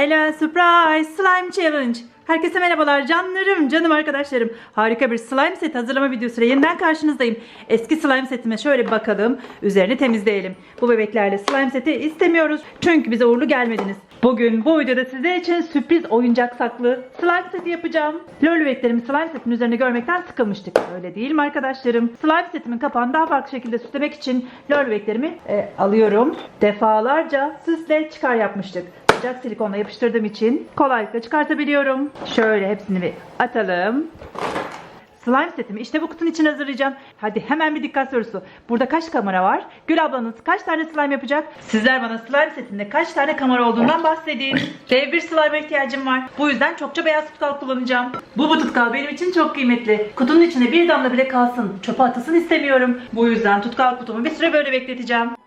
Ela Surprise Slime Challenge. Herkese merhabalar canlarım, canım arkadaşlarım. Harika bir slime set hazırlama videosuyla yeniden karşınızdayım. Eski slime setime şöyle bir bakalım. Üzerini temizleyelim. Bu bebeklerle slime seti istemiyoruz. Çünkü bize uğurlu gelmediniz. Bugün bu videoda sizler için sürpriz oyuncak saklı slime seti yapacağım. LOL bebeklerimi slime setin üzerine görmekten sıkılmıştık. Öyle değil mi arkadaşlarım? Slime setimin kapağını daha farklı şekilde süslemek için LOL bebeklerimi e, alıyorum. Defalarca süsle çıkar yapmıştık sıcak silikonla yapıştırdığım için kolaylıkla çıkartabiliyorum. Şöyle hepsini bir atalım. Slime setimi işte bu kutunun için hazırlayacağım. Hadi hemen bir dikkat sorusu. Burada kaç kamera var? Gül ablanız kaç tane slime yapacak? Sizler bana slime setinde kaç tane kamera olduğundan bahsedin. Dev bir slime ihtiyacım var. Bu yüzden çokça beyaz tutkal kullanacağım. Bu bu tutkal benim için çok kıymetli. Kutunun içinde bir damla bile kalsın. Çöpe atasın istemiyorum. Bu yüzden tutkal kutumu bir süre böyle bekleteceğim.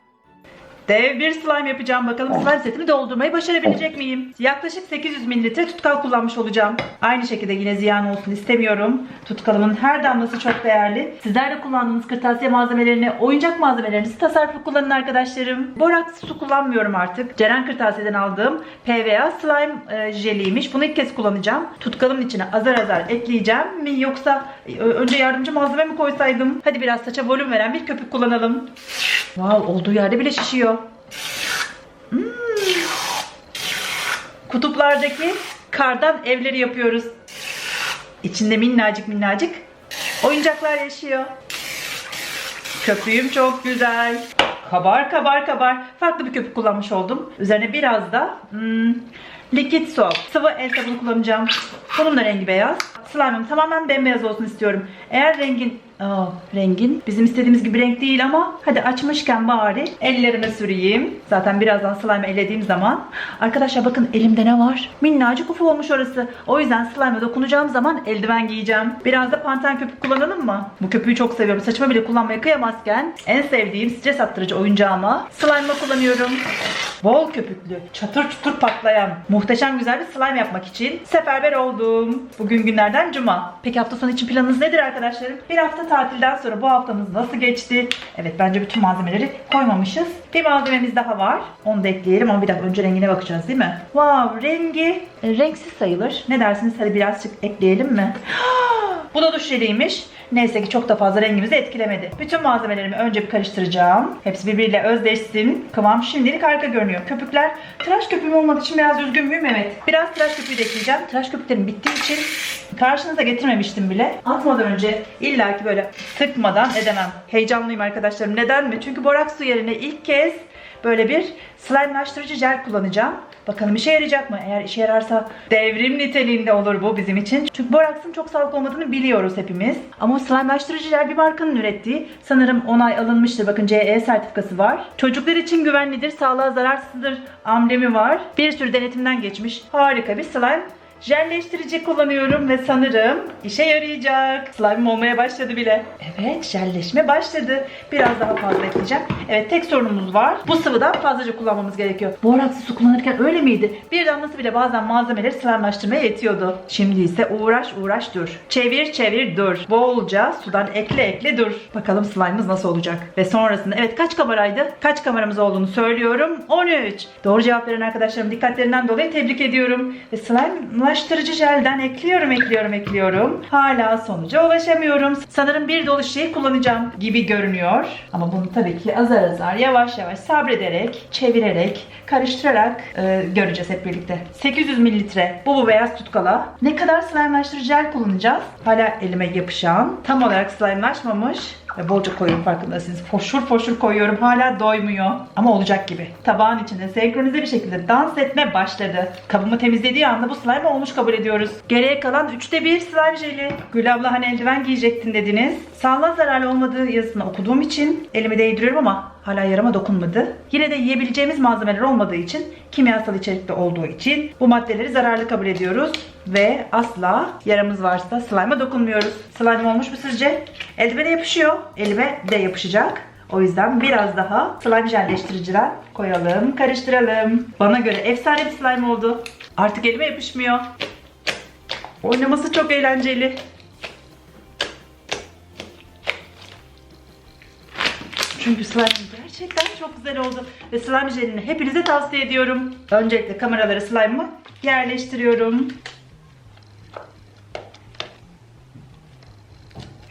Dev bir slime yapacağım. Bakalım slime setimi doldurmayı başarabilecek miyim? Yaklaşık 800 mililitre tutkal kullanmış olacağım. Aynı şekilde yine ziyan olsun istemiyorum. Tutkalımın her damlası çok değerli. Sizler de kullandığınız kırtasiye malzemelerini, oyuncak malzemelerinizi tasarruflu kullanın arkadaşlarım. Boraks su kullanmıyorum artık. Ceren Kırtasiye'den aldığım PVA slime e, jeliymiş. Bunu ilk kez kullanacağım. Tutkalımın içine azar azar ekleyeceğim mi yoksa e, önce yardımcı malzeme mi koysaydım? Hadi biraz saça volüm veren bir köpük kullanalım. Wow, olduğu yerde bile şişiyor. Hmm. Kutuplardaki kardan evleri yapıyoruz. İçinde minnacık minnacık oyuncaklar yaşıyor. Köpüğüm çok güzel. Kabar kabar kabar. Farklı bir köpük kullanmış oldum. Üzerine biraz da hmm, likit soap, sıvı el sabunu kullanacağım. Bunun da rengi beyaz. Slime'ım tamamen bembeyaz olsun istiyorum. Eğer rengin Aa, rengin bizim istediğimiz gibi renk değil ama hadi açmışken bari ellerime süreyim. Zaten birazdan slime ellediğim zaman. Arkadaşlar bakın elimde ne var? Minnacık ufak olmuş orası. O yüzden slime'a dokunacağım zaman eldiven giyeceğim. Biraz da panten köpük kullanalım mı? Bu köpüğü çok seviyorum. Saçıma bile kullanmaya kıyamazken en sevdiğim stres attırıcı oyuncağıma slime'la kullanıyorum. Bol köpüklü, çatır çutur patlayan, muhteşem güzel bir slime yapmak için seferber oldum. Bugün günlerden cuma. Peki hafta sonu için planınız nedir arkadaşlarım? Bir hafta tatilden sonra bu haftamız nasıl geçti? Evet bence bütün malzemeleri koymamışız. Bir malzememiz daha var. Onu da ekleyelim ama bir dakika önce rengine bakacağız değil mi? Wow rengi renksiz sayılır. Ne dersiniz? Hadi birazcık ekleyelim mi? Bu da duş jeliymiş. Neyse ki çok da fazla rengimizi etkilemedi. Bütün malzemelerimi önce bir karıştıracağım. Hepsi birbiriyle özdeşsin. Kıvam şimdilik harika görünüyor. Köpükler tıraş köpüğüm olmadığı için biraz üzgün müyüm? Evet. Biraz tıraş köpüğü de ekleyeceğim. Tıraş köpüklerim bittiği için karşınıza getirmemiştim bile. Atmadan önce illaki böyle sıkmadan edemem. Heyecanlıyım arkadaşlarım. Neden mi? Çünkü boraks su yerine ilk kez böyle bir slime'laştırıcı jel kullanacağım. Bakalım işe yarayacak mı? Eğer işe yararsa devrim niteliğinde olur bu bizim için. Çünkü boraksın çok sağlıklı olmadığını biliyoruz hepimiz. Ama slime'laştırıcı jel bir markanın ürettiği. Sanırım onay alınmıştır. Bakın CE sertifikası var. Çocuklar için güvenlidir, sağlığa zararsızdır amblemi var. Bir sürü denetimden geçmiş. Harika bir slime Jelleştirici kullanıyorum ve sanırım işe yarayacak. Slime'ım olmaya başladı bile. Evet jelleşme başladı. Biraz daha fazla ekleyeceğim. Evet tek sorunumuz var. Bu sıvıdan fazlaca kullanmamız gerekiyor. Borakslı su kullanırken öyle miydi? Bir damlası bile bazen malzemeleri slime'laştırmaya yetiyordu. Şimdi ise uğraş uğraş dur. Çevir çevir dur. Bolca sudan ekle ekle dur. Bakalım slime'ımız nasıl olacak. Ve sonrasında evet kaç kameraydı? Kaç kameramız olduğunu söylüyorum. 13. Doğru cevap veren arkadaşlarım dikkatlerinden dolayı tebrik ediyorum. Ve slime bulaştırıcı jelden ekliyorum, ekliyorum, ekliyorum. Hala sonuca ulaşamıyorum. Sanırım bir dolu şişeyi kullanacağım gibi görünüyor. Ama bunu tabii ki azar azar, yavaş yavaş sabrederek, çevirerek, karıştırarak e, göreceğiz hep birlikte. 800 mililitre bu bu beyaz tutkala. Ne kadar slime'laştırıcı jel kullanacağız? Hala elime yapışan, tam olarak slime'laşmamış ve bolca koyuyorum farkındasınız. Foşur foşur koyuyorum. Hala doymuyor. Ama olacak gibi. Tabağın içinde senkronize bir şekilde dans etme başladı. Kabımı temizlediği anda bu slime olmuş kabul ediyoruz. Geriye kalan üçte bir slime jeli. Gül abla hani eldiven giyecektin dediniz. Sağlığa zararlı olmadığı yazısını okuduğum için elimi değdiriyorum ama hala yarama dokunmadı. Yine de yiyebileceğimiz malzemeler olmadığı için kimyasal içerikte olduğu için bu maddeleri zararlı kabul ediyoruz ve asla yaramız varsa slime'a dokunmuyoruz. Slime olmuş mu sizce? Eldivene yapışıyor. Elime de yapışacak. O yüzden biraz daha slime jelleştiriciden koyalım, karıştıralım. Bana göre efsane bir slime oldu. Artık elime yapışmıyor. Oynaması çok eğlenceli. Çünkü slime gerçekten çok güzel oldu. Ve slime jelini hepinize tavsiye ediyorum. Öncelikle kameralara slime'ımı yerleştiriyorum.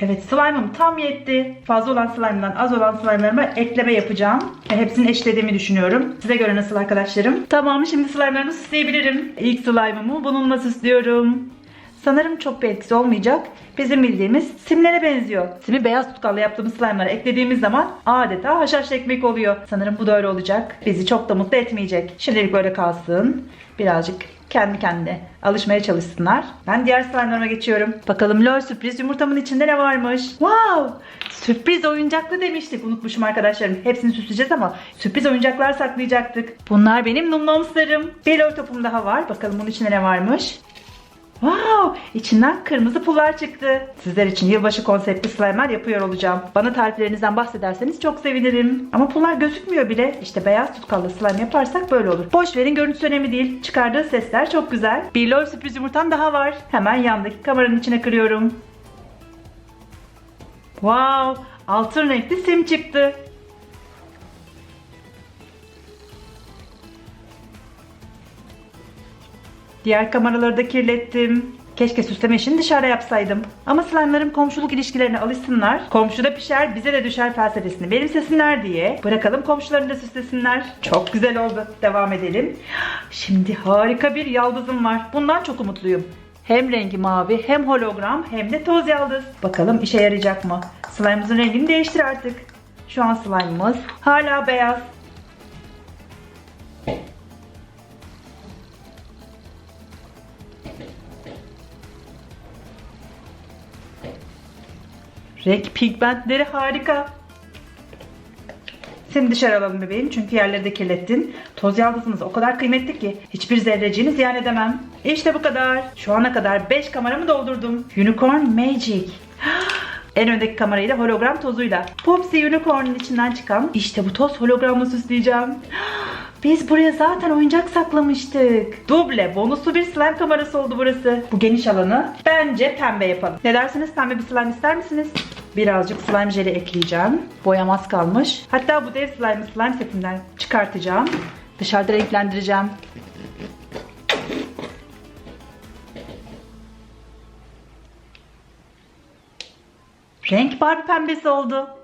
Evet slime'ım tam yetti. Fazla olan slime'dan az olan slime'larıma ekleme yapacağım. Ve hepsini eşlediğimi düşünüyorum. Size göre nasıl arkadaşlarım? Tamam şimdi slime'larımı süsleyebilirim. İlk slime'ımı bununla süslüyorum. Sanırım çok bir etkisi olmayacak. Bizim bildiğimiz simlere benziyor. Simi beyaz tutkalla yaptığımız slime'lara eklediğimiz zaman adeta haşhaşlı ekmek oluyor. Sanırım bu da öyle olacak. Bizi çok da mutlu etmeyecek. Şimdilik böyle kalsın. Birazcık kendi kendine alışmaya çalışsınlar. Ben diğer slime'larıma geçiyorum. Bakalım lol sürpriz yumurtamın içinde ne varmış? Wow! Sürpriz oyuncaklı demiştik. Unutmuşum arkadaşlarım. Hepsini süsleyeceğiz ama sürpriz oyuncaklar saklayacaktık. Bunlar benim numnomslarım. Bir lol topum daha var. Bakalım bunun içinde ne varmış? Wow! İçinden kırmızı pullar çıktı. Sizler için yılbaşı konseptli slime'lar yapıyor olacağım. Bana tariflerinizden bahsederseniz çok sevinirim. Ama pullar gözükmüyor bile. İşte beyaz tutkallı slime yaparsak böyle olur. Boş verin görüntüsü önemli değil. Çıkardığı sesler çok güzel. Bir lol sürpriz yumurtam daha var. Hemen yandaki kameranın içine kırıyorum. Wow! Altın renkli sim çıktı. Diğer kameraları da kirlettim. Keşke süsleme işini dışarıda yapsaydım. Ama slime'larım komşuluk ilişkilerine alışsınlar. Komşuda pişer bize de düşer felsefesini benimsesinler diye. Bırakalım komşularını da süslesinler. Çok güzel oldu. Devam edelim. Şimdi harika bir yaldızım var. Bundan çok umutluyum. Hem rengi mavi hem hologram hem de toz yaldız. Bakalım işe yarayacak mı? Slime'ımızın rengini değiştir artık. Şu an slime'ımız hala beyaz. Renk pigmentleri harika. Seni dışarı alalım bebeğim çünkü yerleri de kirlettin. Toz yaldızınız o kadar kıymetli ki hiçbir zerreciğini ziyan edemem. İşte bu kadar. Şu ana kadar 5 kameramı doldurdum. Unicorn Magic. En öndeki kamerayla hologram tozuyla. Popsy Unicorn'un içinden çıkan işte bu toz hologramla süsleyeceğim. Biz buraya zaten oyuncak saklamıştık. Duble, bonuslu bir slime kamerası oldu burası. Bu geniş alanı bence pembe yapalım. Ne dersiniz pembe bir slime ister misiniz? Birazcık slime jeli ekleyeceğim. Boyamaz kalmış. Hatta bu dev slime'ı slime setinden çıkartacağım. Dışarıda renklendireceğim. Renk Barbie pembesi oldu.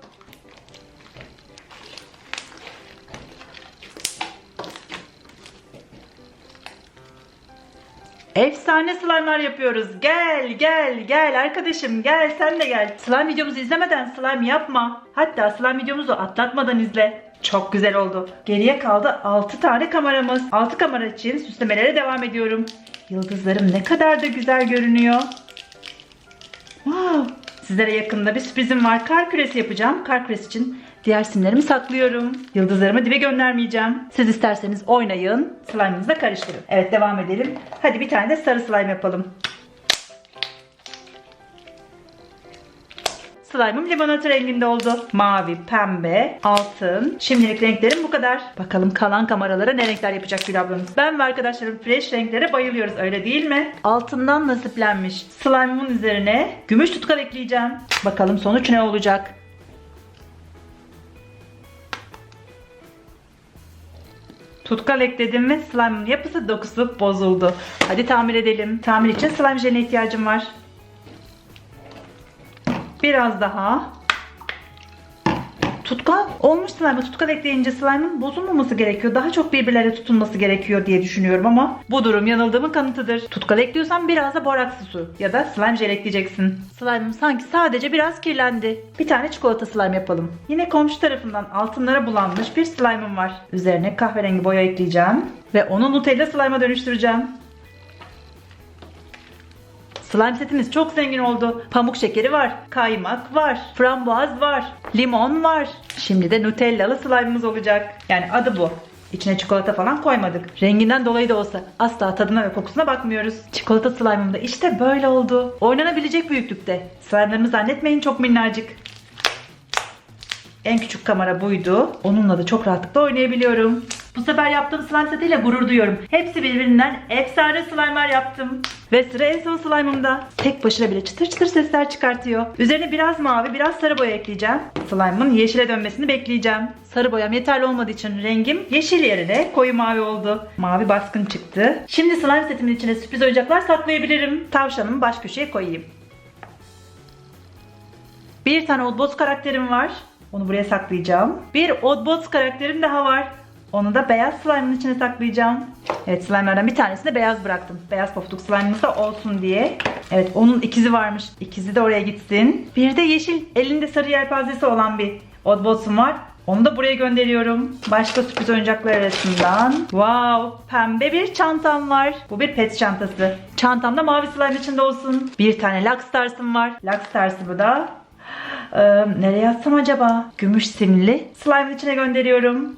Efsane slime'lar yapıyoruz. Gel gel gel arkadaşım gel sen de gel. Slime videomuzu izlemeden slime yapma. Hatta slime videomuzu atlatmadan izle. Çok güzel oldu. Geriye kaldı 6 tane kameramız. 6 kamera için süslemelere devam ediyorum. Yıldızlarım ne kadar da güzel görünüyor. Wow. Sizlere yakında bir sürprizim var. Kar küresi yapacağım. Kar küresi için diğer simlerimi saklıyorum. Yıldızlarımı dibe göndermeyeceğim. Siz isterseniz oynayın. Slime'ınızla karıştırın. Evet devam edelim. Hadi bir tane de sarı slime yapalım. Slime'ım limonata renginde oldu. Mavi, pembe, altın. Şimdilik renklerim bu kadar. Bakalım kalan kameralara ne renkler yapacak Gül ablamız. Ben ve arkadaşlarım fresh renklere bayılıyoruz öyle değil mi? Altından nasiplenmiş. Slime'ımın üzerine gümüş tutkal ekleyeceğim. Bakalım sonuç ne olacak? Tutkal ekledim ve slime'ın yapısı dokusu bozuldu. Hadi tamir edelim. Tamir için slime jeline ihtiyacım var. Biraz daha. Tutkal olmuş slime'a tutkal ekleyince slime'ın bozulmaması gerekiyor. Daha çok birbirlere tutunması gerekiyor diye düşünüyorum ama bu durum yanıldığımın kanıtıdır. Tutkal ekliyorsan biraz da borakslı su ya da slime jel ekleyeceksin. Slime'ım sanki sadece biraz kirlendi. Bir tane çikolata slime yapalım. Yine komşu tarafından altınlara bulanmış bir slime'ım var. Üzerine kahverengi boya ekleyeceğim ve onu Nutella slime'a dönüştüreceğim. Slime setimiz çok zengin oldu. Pamuk şekeri var, kaymak var, frambuaz var, limon var. Şimdi de Nutellalı slime'ımız olacak. Yani adı bu. İçine çikolata falan koymadık. Renginden dolayı da olsa asla tadına ve kokusuna bakmıyoruz. Çikolata slime'ım da işte böyle oldu. Oynanabilecek büyüklükte. Slime'larımı zannetmeyin çok minnacık. En küçük kamera buydu. Onunla da çok rahatlıkla oynayabiliyorum. Bu sefer yaptığım slime setiyle gurur duyuyorum. Hepsi birbirinden efsane slime'lar yaptım. Ve sıra en son slime'ımda. Tek başına bile çıtır çıtır sesler çıkartıyor. Üzerine biraz mavi, biraz sarı boya ekleyeceğim. Slime'ın yeşile dönmesini bekleyeceğim. Sarı boyam yeterli olmadığı için rengim yeşil yerine koyu mavi oldu. Mavi baskın çıktı. Şimdi slime setimin içine sürpriz oyuncaklar saklayabilirim. Tavşanımı baş köşeye koyayım. Bir tane Oddbots karakterim var. Onu buraya saklayacağım. Bir Oddbots karakterim daha var. Onu da beyaz slime'ın içine saklayacağım. Evet slime'lardan bir tanesini beyaz bıraktım. Beyaz pofuduk slime'ımız da olsun diye. Evet onun ikizi varmış. İkizi de oraya gitsin. Bir de yeşil elinde sarı yelpazesi olan bir Oddbots'um var. Onu da buraya gönderiyorum. Başka sürpriz oyuncaklar arasından. Wow, pembe bir çantam var. Bu bir pet çantası. Çantamda mavi slime içinde olsun. Bir tane Luckstars'ım var. Luckstars'ımı da ee, nereye atsam acaba? Gümüş simli. Slime'ın içine gönderiyorum.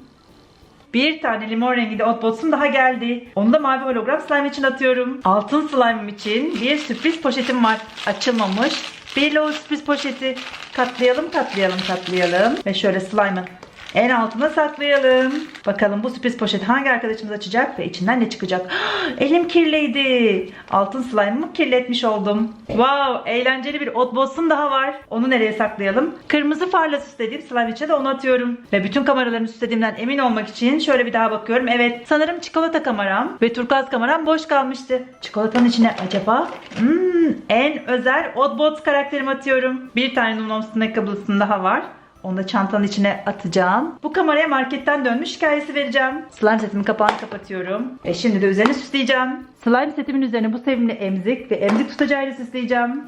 Bir tane limon rengi de Oddbots'um daha geldi. Onu da mavi hologram slime için atıyorum. Altın slime'ım için bir sürpriz poşetim var. Açılmamış. Bir o sürpriz poşeti. Katlayalım, katlayalım, katlayalım. Ve şöyle slime'ın en altına saklayalım. Bakalım bu sürpriz poşeti hangi arkadaşımız açacak ve içinden ne çıkacak? Elim kirliydi. Altın slime'ımı kirletmiş oldum. Wow, eğlenceli bir Oddbots'um daha var. Onu nereye saklayalım? Kırmızı farla süslediğim slime içine de onu atıyorum. Ve bütün kameralarını süslediğimden emin olmak için şöyle bir daha bakıyorum. Evet, sanırım çikolata kameram ve turkuaz kameram boş kalmıştı. Çikolatanın içine acaba? Hmm, en özel Oddbots karakterimi atıyorum. Bir tane Numnom Snack kablosum daha var. Onu da çantanın içine atacağım. Bu kameraya marketten dönmüş hikayesi vereceğim. Slime setimin kapağını kapatıyorum. Ve şimdi de üzerine süsleyeceğim. Slime setimin üzerine bu sevimli emzik ve emzik tutacağıyla süsleyeceğim.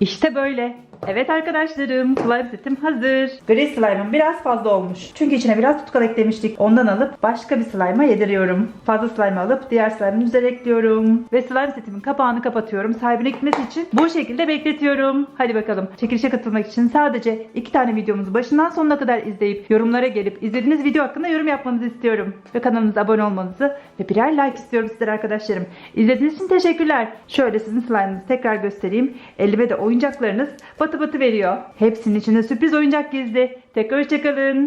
İşte böyle. Evet arkadaşlarım slime setim hazır. Gri slime'ım biraz fazla olmuş. Çünkü içine biraz tutkal eklemiştik. Ondan alıp başka bir slime'a yediriyorum. Fazla slime alıp diğer slime'ın üzerine ekliyorum. Ve slime setimin kapağını kapatıyorum. Sahibine gitmesi için bu şekilde bekletiyorum. Hadi bakalım. Çekilişe katılmak için sadece iki tane videomuzu başından sonuna kadar izleyip yorumlara gelip izlediğiniz video hakkında yorum yapmanızı istiyorum. Ve kanalımıza abone olmanızı ve birer like istiyorum sizler arkadaşlarım. İzlediğiniz için teşekkürler. Şöyle sizin slime'ınızı tekrar göstereyim. Elime de oyuncaklarınız batı batı veriyor. Hepsinin içinde sürpriz oyuncak gizli. Tekrar hoşçakalın.